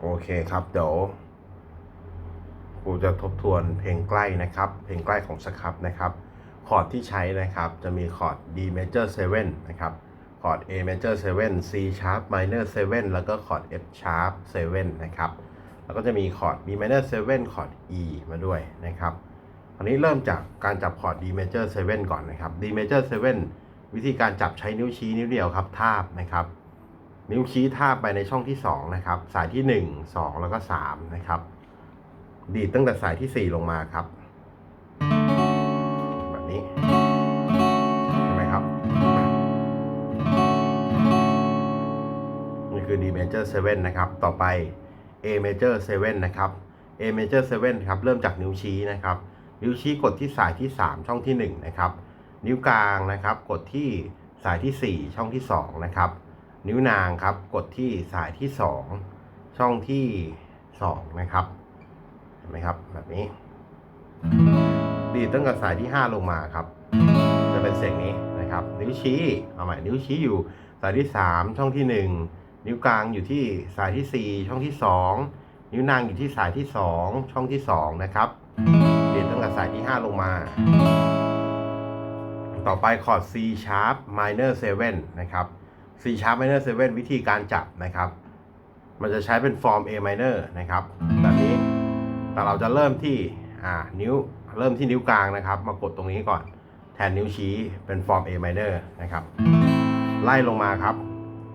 โอเคครับ เดี๋ยวครูจะทบทวนเพลงใกล้นะครับ เพลงใกล้ของสครับนะครับ คอร์ดที่ใช้นะครับ จะมีคอร์ด D major 7 นะครับ คอร์ด A major 7 C sharp minor 7 แล้วก็คอร์ด F sharp 7 นะครับ แล้วก็จะมีคอร์ด B minor 7 คอร์ด E มาด้วยนะครับอันนี้เริ่มจากการจับคอร์ด D major 7 ก่อนนะครับ D major 7 วิธีการจับใช้นิ้วชี้นิ้วเดียวครับ ทาบนะครับ นิ้วชี้ทาบไปในช่องที่2นะครับ สายที่ 1 2 แล้วก็3นะครับ ดีดตั้งแต่สายที่ 4 ลงมาครับ แบบนี้เห็นไหมครับ นี่คือ D major 7 นะครับ ต่อไป A major 7 นะครับ A major 7 ครับ เริ่มจากนิ้วชี้นะครับ นิ้วชี้กดที่สายที่ 3 ช่องที่ 1 นะครับ นิ้วกลางนะครับ กดที่สายที่ 4 ช่องที่ 2 นะครับ นิ้วนางครับ กดที่สายที่ 2 ช่องที่ 2 นะครับเห็นไหมครับ แบบนี้ ดีตั้งแต่สายที่ 5 ลงมาครับ จะเป็นเสียงนี้นะครับ นิ้วชี้เอาใหม่นิ้วชี้อยู่สายที่ 3 ช่องที่ 1 นิ้วกลางอยู่ที่สายที่ 4 ช่องที่ 2 นิ้วนางอยู่ที่สายที่ 2 ช่องที่ 2 นะครับดีดตั้งแต่สายที่ 5 ลงมาต่อไปคอร์ด C sharp minor 7 นะครับ C sharp minor 7 วิธีการจับนะครับ มันจะใช้เป็นฟอร์ม A minor นะครับแบบนี้แต่เราจะเริ่มที่อ่านิ้วเริ่มที่นิ้วกลางนะครับ มากดตรงนี้ก่อน แทนนิ้วชี้เป็นฟอร์ม A minor นะครับ ไล่ลงมาครับ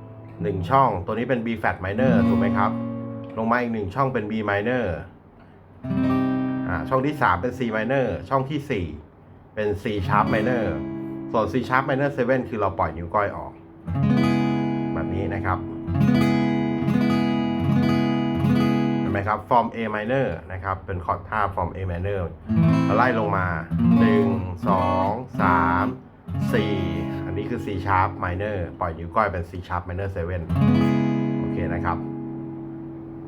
1ช่องตัวนี้เป็น B flat minor ถูกไหมครับ ลงมาอีก1ช่องเป็น B minor อ่าช่องที่ 3 เป็น C minor ช่องที่ 4 เป็น C sharp minor ส่วน C sharp minor 7 คือเราปล่อยนิ้วก้อยออก นี้นะครับเห็นไหมครับฟอร์ม A minor นะครับ เป็นคอร์ดท่าฟอร์ม A minor ไล่ลงมา 1 2 3 4 อันนี้คือ C sharp minor ปล่อยนิ้วก้อยเป็น C sharp minor 7 โอเคนะครับ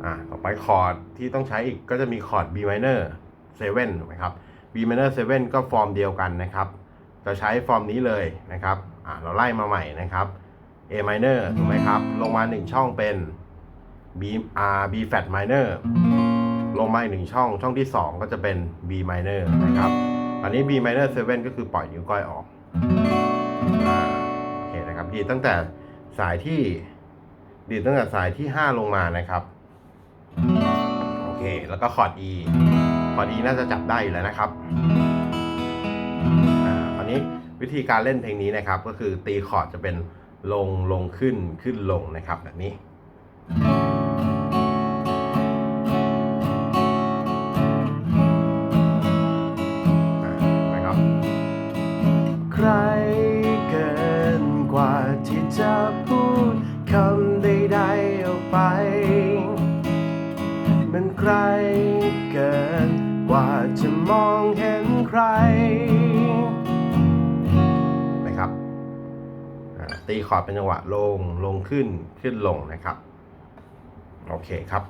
อะต่อไปคอร์ดที่ต้องใช้อีกก็จะมีคอร์ด B minor 7ถูกไหมครับ B minor 7 ก็ฟอร์มเดียวกันนะครับ จะใช้ฟอร์มนี้เลยนะครับ อะเราไล่มาใหม่นะครับ A minor ถูกไหมครับ ลงมา 1 ช่องเป็น B R B flat minor ลงมาอีกหนึ่งช่องช่องที่ 2 ก็จะเป็น B minor นะครับ อันนี้ B minor 7 ก็คือปล่อยนิ้วก้อยออกโอเคนะครับ ดีตั้งแต่สายที่ดีตั้งแต่สายที่ 5 ลงมานะครับ โอเค แล้วก็คอร์ด E คอร์ด E น่าจะจับได้อยู่แล้วนะครับอ่าอันนี้วิธีการเล่นเพลงนี้นะครับ ก็คือตีคอร์ดจะเป็น ลงลงขึ้นขึ้นลงนะครับแบบนี้ นะครับ ใครเกินกว่าที่จะพูดคำใดๆออกไป ตีคอร์ดเป็นจังหวะลงลงขึ้นขึ้นลงนะครับ โอเคครับ